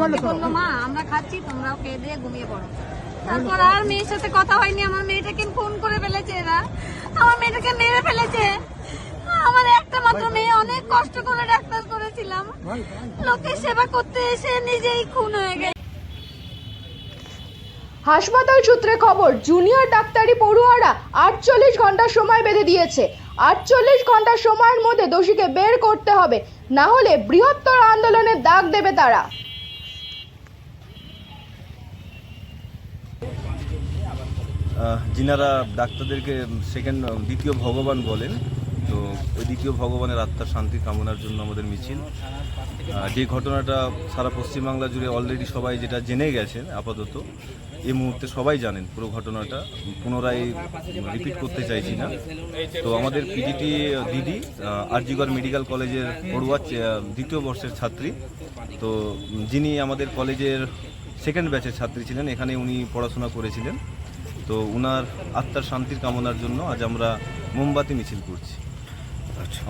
আমাকে বলল মা আমরা খাচ্ছি তোমরাও খেয়ে দিয়ে ঘুমিয়ে পড়ো। তারপর আর মেয়ের সাথে কথা হয়নি আমার মেয়েটাকে খুন করে ফেলেছে এরা। আমার মেয়েটাকে মেরে ফেলেছে। আমার একটা মাত্র মেয়ে অনেক কষ্ট করে ডাক্তার করেছিলাম। লোকের সেবা করতে এসে নিজেই খুন হয়ে গেছে। হাসপাতাল সূত্রে খবর জুনিয়র ডাক্তারি পড়ুয়ারা আটচল্লিশ ঘণ্টা সময় বেঁধে দিয়েছে। আটচল্লিশ ঘণ্টা সময়ের মধ্যে দোষীকে বের করতে হবে। না হলে বৃহত্তর আন্দোলনের দাগ দেবে তারা। যিনারা ডাক্তারদেরকে সেকেন্ড দ্বিতীয় ভগবান বলেন, তো ওই দ্বিতীয় ভগবানের আত্মার শান্তি কামনার জন্য আমাদের মিছিল। যে ঘটনাটা সারা পশ্চিমবাংলা জুড়ে অলরেডি সবাই যেটা জেনে গেছেন, আপাতত, এই মুহূর্তে সবাই জানেন পুরো ঘটনাটা। পুনরায় রিপিট করতে চাইছি না। তো আমাদের পিজিটি দিদি আরজিগড় মেডিকেল কলেজের পড়ুয়া দ্বিতীয় বর্ষের ছাত্রী। তো যিনি আমাদের কলেজের সেকেন্ড ব্যাচের ছাত্রী ছিলেন এখানে উনি পড়াশোনা করেছিলেন। তো উনার আত্মার শান্তির কামনার জন্য আজ আমরা মোমবাতি মিছিল করছি।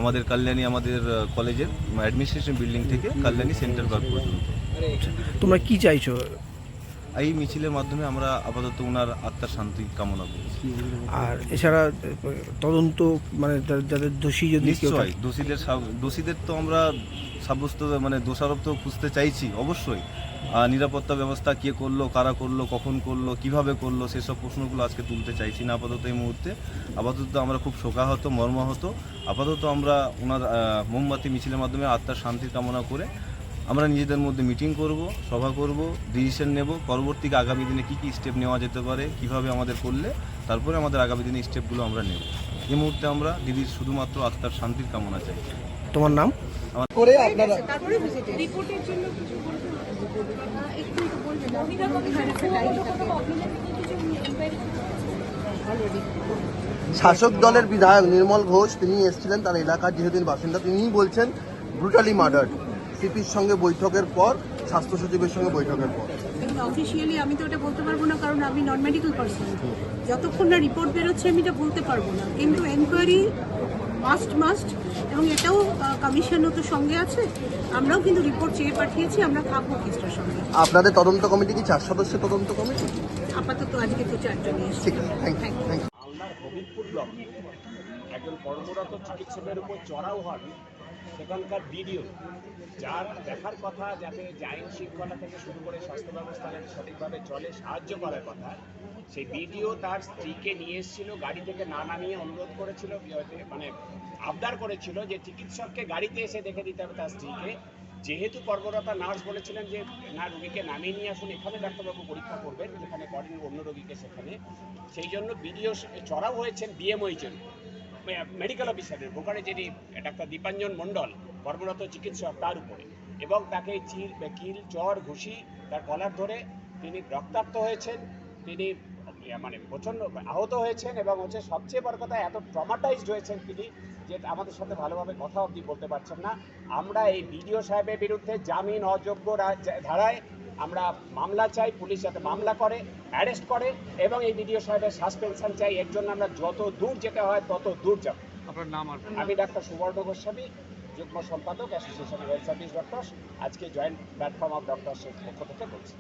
আমাদের কল্যাণী আমাদের কলেজের অ্যাডমিনিস্ট্রেশন বিল্ডিং থেকে কল্যাণী সেন্টার পার্ক পর্যন্ত। তোমরা কি চাইছো? এই মিছিলের মাধ্যমে আমরা আপাতত উনার আত্মার শান্তি কামনা করছি। আর এছাড়া তদন্ত মানে যাদের দোষী যদি কেউ নিশ্চয়ই দোষীদের দোষীদের তো আমরা সাব্যস্ত মানে দোষারোপ তো খুঁজতে চাইছি অবশ্যই। আর নিরাপত্তা ব্যবস্থা কে করল কারা করল কখন করল কীভাবে করল সেসব প্রশ্নগুলো আজকে তুলতে চাইছি না আপাতত এই মুহূর্তে। আপাতত আমরা খুব শোকাহত মর্মাহত। আপাতত আমরা ওনার মোমবাতি মিছিলের মাধ্যমে আত্মার শান্তির কামনা করে আমরা নিজেদের মধ্যে মিটিং করব সভা করব ডিসিশন নেব পরবর্তীকে আগামী দিনে কী কী স্টেপ নেওয়া যেতে পারে কীভাবে আমাদের করলে তারপরে আমাদের আগামী দিনে স্টেপগুলো আমরা নেব। এই মুহূর্তে আমরা দিদির শুধুমাত্র আত্মার শান্তির কামনা চাই। তোমার নাম? করে আপনারা শাসক দলের বিধায়ক নির্মল ঘোষ তিনি এসেছিলেন তার এলাকার যেহেতু বাসিন্দা তিনিই বলছেন ব্রুটালি মার্ডার সিপির সঙ্গে বৈঠকের পর স্বাস্থ্য সচিবের সঙ্গে বৈঠকের পর। অফিসিয়ালি আমি তো ওটা বলতে পারব না কারণ আমি নন মেডিকেল পার্সন যতক্ষণ না রিপোর্ট বেরোচ্ছে আমি এটা বলতে পারব না। কিন্তু এনকোয়ারি মাস্ট মাস্ট এবং এটাও কমিশনও তো সঙ্গে আছে। আমরাও কিন্তু রিপোর্ট চেয়ে পাঠিয়েছি আমরা থাকব কেসটার সঙ্গে। আপনাদের তদন্ত কমিটি কি চার সদস্যের তদন্ত কমিটি? আপাতত আজকে তো চারটা নিয়ে এসেছি। ঠিক আছে থ্যাংক ইউ থ্যাংক ইউ মালদার হবিবপুর ব্লকে একজন কর্মরত চিকিৎসকের উপর চড়াও হন সেখানকার ভিডিও যার দেখার কথা যাতে আইন শৃঙ্খলা থেকে শুরু করে স্বাস্থ্য ব্যবস্থা যাতে সঠিকভাবে চলে, সাহায্য করার কথা, সেই ভিডিও তার স্ত্রীকে নিয়ে এসেছিল, গাড়ি থেকে না নামিয়ে অনুরোধ করেছিল মানে আবদার করেছিল যে চিকিৎসককে গাড়িতে এসে দেখে দিতে হবে তার স্ত্রীকে। যেহেতু কর্মরতা নার্স বলেছিলেন যে, না, রোগীকে নামিয়ে নিয়ে আসুন, এখানে ডাক্তারবাবু পরীক্ষা করবেন, যেখানে করেন অন্য রোগীকে সেখানে। সেই জন্য বিডিও চড়াও হয়েছেন ডিএমওই জন্য মেডিকেল অফিসারের বোকারে যিনি ডাক্তার দীপাঞ্জন মণ্ডল, কর্মরত চিকিৎসক তার উপরে। এবং তাকে চির কিল চর ঘুষি তার কলার ধরে তিনি রক্তাক্ত হয়েছেন, তিনি মানে প্রচণ্ড আহত হয়েছেন এবং হচ্ছে সবচেয়ে বড় কথা, এত ট্রমাটাইজড হয়েছেন তিনি যে আমাদের সাথে ভালোভাবে কথা অবধি বলতে পারছেন না। আমরা এই বিডিও সাহেবের বিরুদ্ধে জামিন অযোগ্য ধারায় আমরা মামলা চাই পুলিশ যাতে মামলা করে অ্যারেস্ট করে এবং এই বিডিও সাহেবের সাসপেনশন চাই। এর জন্য আমরা যত দূর যেতে হয় তত দূর যাব। আপনার নাম আমি ডাক্তার সুবর্ণ গোস্বামী যুগ্ম সম্পাদক অ্যাসোসিয়েশন ওয়েল সার্ভিস ডক্টর। আজকে জয়েন্ট প্ল্যাটফর্ম অফ ডক্টরসের পক্ষ থেকে বলছি।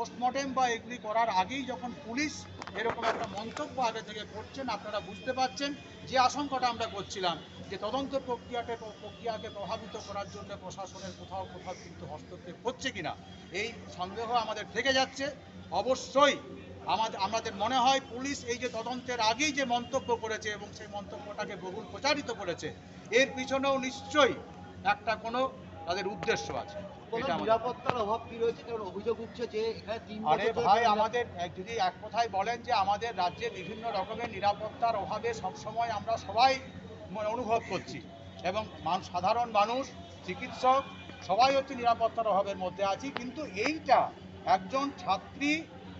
পোস্টমর্টেম বা এগুলি করার আগেই যখন পুলিশ এরকম একটা মন্তব্য আগে থেকে করছেন, আপনারা বুঝতে পারছেন যে আশঙ্কাটা আমরা করছিলাম, যে তদন্ত প্রক্রিয়াকে প্রক্রিয়াকে প্রভাবিত করার জন্য প্রশাসনের কোথাও কোথাও কিন্তু হস্তক্ষেপ হচ্ছে কিনা, এই সন্দেহ আমাদের থেকে যাচ্ছে। অবশ্যই আমাদের আমাদের মনে হয় পুলিশ এই যে তদন্তের আগেই যে মন্তব্য করেছে এবং সেই মন্তব্যটাকে বহুল প্রচারিত করেছে, এর পিছনেও নিশ্চয়ই একটা কোনো তাদের উদ্দেশ্য আছে। নিরাপত্তার অভাব কি রয়েছে? কারণ অভিযোগ উঠছে যে এখানে আরে ভাই আমাদের এক- যদি এক কথায় বলেন যে আমাদের রাজ্যে বিভিন্ন রকমের নিরাপত্তার অভাবে সবসময় আমরা সবাই মনে অনুভব করছি। এবং সাধারণ মানুষ চিকিৎসক সবাই হচ্ছে নিরাপত্তার অভাবের মধ্যে আছি। কিন্তু এইটা একজন ছাত্রী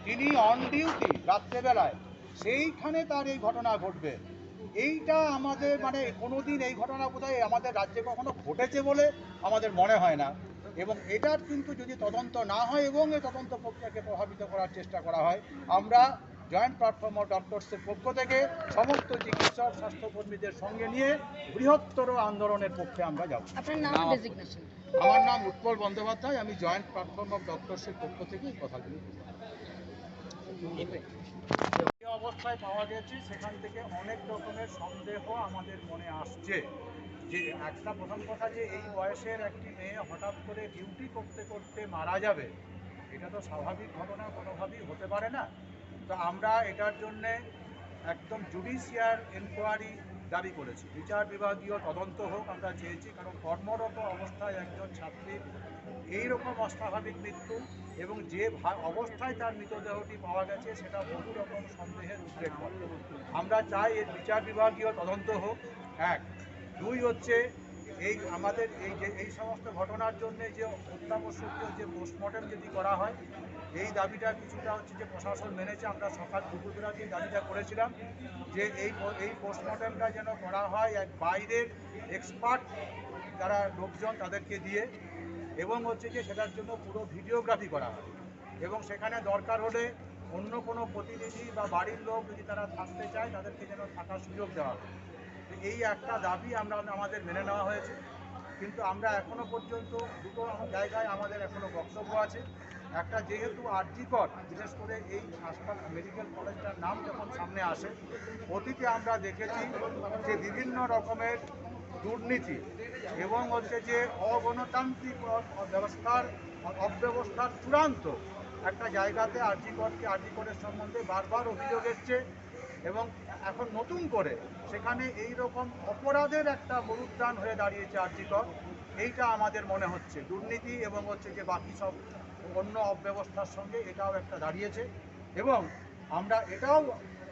তিনি অন ডিউটি রাত্রেবেলায় সেইখানে তার এই ঘটনা ঘটবে। এইটা আমাদের মানে কোনোদিন এই ঘটনা বোধহয় আমাদের রাজ্যে কখনো ঘটেছে বলে আমাদের মনে হয় না। এবং এটার কিন্তু যদি তদন্ত না হয় এবং এই তদন্ত প্রক্রিয়াকে প্রভাবিত করার চেষ্টা করা হয় আমরা জয়েন্ট প্ল্যাটফর্ম অফ ডক্টরসের পক্ষ থেকে সমস্ত চিকিৎসক স্বাস্থ্যকর্মীদের সঙ্গে নিয়ে বৃহত্তর আন্দোলনের পক্ষে আমরা যাব। আপনার নাম ডেজিগনেশন আমার নাম উৎপল বন্দ্যোপাধ্যায় আমি জয়েন্ট প্ল্যাটফর্ম অফ ডক্টরসের পক্ষ থেকে এই কথাগুলি অবস্থায় পাওয়া গেছে, সেখান থেকে অনেক রকমের সন্দেহ আমাদের মনে আসছে। যে একটা প্রথম কথা যে এই বয়সের একটি মেয়ে হঠাৎ করে ডিউটি করতে করতে মারা যাবে, এটা তো স্বাভাবিক ঘটনা, কোনোভাবেই হতে পারে না। তো আমরা এটার জন্যে একদম জুডিশিয়ার এনকোয়ারি দাবি করেছি। বিচার বিভাগীয় তদন্ত হোক, আমরা চেয়েছি, কারণ কর্মরত অবস্থায় একজন ছাত্রীর এইরকম অস্বাভাবিক মৃত্যু এবং যে অবস্থায় তার মৃতদেহটি পাওয়া গেছে, সেটা বহু রকম সন্দেহের উদ্রেক করে। আমরা চাই এর বিচার বিভাগীয় তদন্ত হোক। এক। দুই হচ্ছে, এই আমাদের এই যে, এই সমস্ত ঘটনার জন্য যে অত্যাবশ্যকীয় যে পোস্টমর্টেম যদি করা হয় এই দাবিটা কিছুটা হচ্ছে যে প্রশাসন মেনেছে। আমরা সকাল দুপুরবেলা যে দাবিটা করেছিলাম যে এই এই পোস্টমর্টেমটা যেন করা হয় এক বাইরের এক্সপার্ট যারা লোকজন তাদেরকে দিয়ে এবং হচ্ছে যে সেটার জন্য পুরো ভিডিওগ্রাফি করা হয়। এবং সেখানে দরকার হলে অন্য কোনো প্রতিনিধি বা বাড়ির লোক যদি তারা থাকতে চায়, তাদেরকে যেন থাকার সুযোগ দেওয়া হয়। এই একটা দাবি আমরা আমাদের মেনে নেওয়া হয়েছে। কিন্তু আমরা এখনও পর্যন্ত দুটো জায়গায় আমাদের এখনও বক্তব্য আছে। একটা যেহেতু আর্জিকর বিশেষ করে এই হাসপাতাল, মেডিকেল কলেজটার নাম যখন সামনে আসে, অতীতে আমরা দেখেছি যে বিভিন্ন রকমের দুর্নীতি এবং হচ্ছে যে অগণতান্ত্রিক ব্যবস্থার অব্যবস্থার চূড়ান্ত একটা জায়গাতে আর্জিকরকে আর্জিকরের সম্বন্ধে বারবার অভিযোগ এসছে। এবং এখন নতুন করে সেখানে এই রকম অপরাধের একটা মরুদ্যান হয়ে দাঁড়িয়েছে আর্জিকর এইটা আমাদের মনে হচ্ছে। দুর্নীতি এবং হচ্ছে যে বাকি সব অন্য অব্যবস্থার সঙ্গে এটাও একটা দাঁড়িয়েছে। এবং আমরা এটাও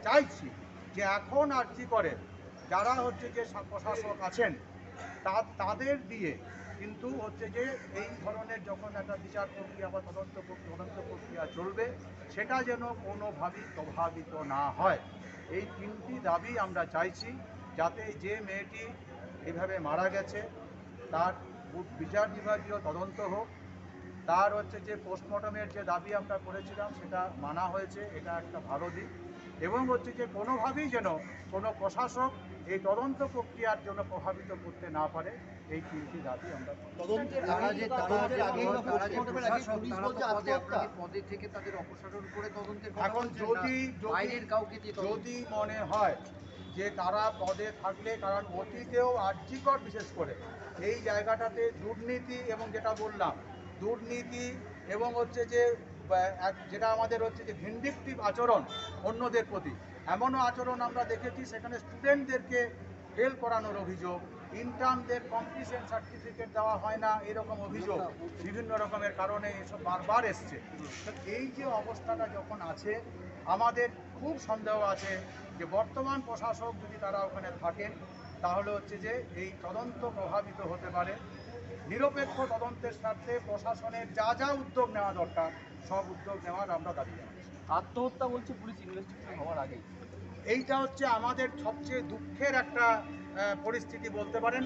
চাইছি যে এখন আর্জি করে যারা হচ্ছে যে প্রশাসক আছেন, তা তাদের দিয়ে কিন্তু হচ্ছে যে এই ধরনের যখন একটা বিচার প্রক্রিয়া বা তদন্ত তদন্ত প্রক্রিয়া চলবে, সেটা যেন কোনোভাবেই প্রভাবিত না হয়। এই তিনটি দাবি আমরা চাইছি যাতে যে মেয়েটি এভাবে মারা গেছে, তার বিচার বিভাগীয় তদন্ত হোক তার হচ্ছে যে পোস্টমর্টমের যে দাবি আমরা করেছিলাম সেটা মানা হয়েছে এটা একটা ভালো দিক। এবং হচ্ছে যে কোনোভাবেই যেন কোনো প্রশাসক এই তদন্ত প্রক্রিয়ার জন্য প্রভাবিত করতে না পারে এই তিনটি দাবি আমরা এখন যদি যদি মনে হয় যে তারা পদে থাকলে কারণ অতীতেও আর্যিকর বিশেষ করে এই জায়গাটাতে দুর্নীতি এবং যেটা বললাম দুর্নীতি এবং হচ্ছে যে যেটা আমাদের হচ্ছে যে ভিন্ডিকটিভ আচরণ অন্যদের প্রতি। এমনও আচরণ আমরা দেখেছি, সেখানে স্টুডেন্টদেরকে ফেল করানোর অভিযোগ। ইন্টার্নদের কম্পিটিশন সার্টিফিকেট দেওয়া হয় না, এরকম অভিযোগ বিভিন্ন রকমের কারণে এসব বারবার এসছে। তো এই যে অবস্থাটা যখন আছে, আমাদের খুব সন্দেহ আছে যে বর্তমান প্রশাসক যদি তারা ওখানে থাকেন, তাহলে হচ্ছে যে এই তদন্ত প্রভাবিত হতে পারে। নিরপেক্ষ তদন্তের স্বার্থে প্রশাসনের যা যা উদ্যোগ নেওয়া দরকার সব উদ্যোগ নেওয়ার আমরা দাবি জানাই আত্মহত্যা বলছে পুলিশ ইনভেস্টিগেশন হওয়ার আগেই। এইটা হচ্ছে আমাদের সবচেয়ে দুঃখের একটা পরিস্থিতি বলতে পারেন।